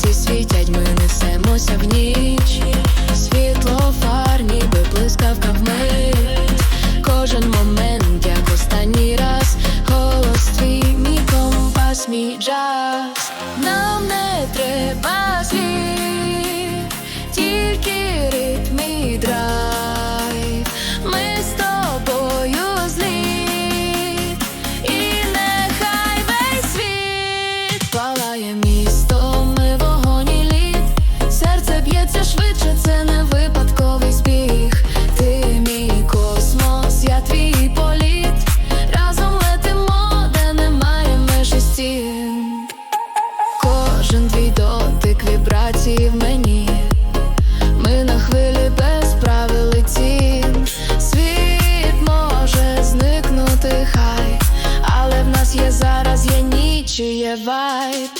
світі світять, ми несемося в ніч. Світло фар, ніби блискавка вмить. Кожен момент, як останній раз, голос твій, мій компас, мій джаз. Нам не треба світ. ти мені, ми на хвилі без правил летім Світ може зникнути, хай, але в нас є зараз, є ніч і є вайб.